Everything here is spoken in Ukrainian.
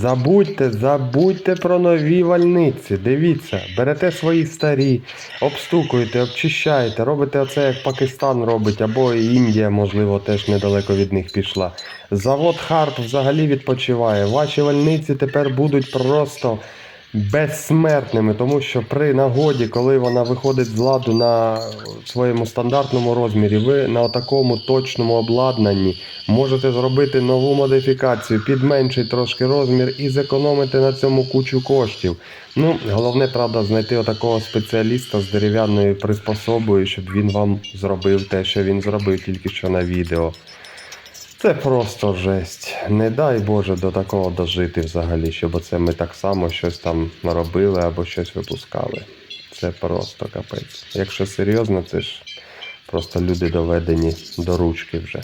Забудьте, забудьте про нові вальниці. Дивіться, берете свої старі, обстукуєте, обчищаєте, робите оце, як Пакистан робить, або Індія, можливо, теж недалеко від них пішла. Завод Харт взагалі відпочиває. Ваші вальниці тепер будуть просто безсмертними, тому що при нагоді, коли вона виходить з ладу на своєму стандартному розмірі, ви на такому точному обладнанні можете зробити нову модифікацію, підменшити трошки розмір і зекономити на цьому кучу коштів. Ну, головне, правда, знайти отакого спеціаліста з дерев'яною приспособою, щоб він вам зробив те, що він зробив тільки що на відео. Це просто жесть. Не дай Боже до такого дожити взагалі, щоб оце ми так само щось там робили або щось випускали. Це просто капець. Якщо серйозно, це ж просто люди доведені до ручки вже.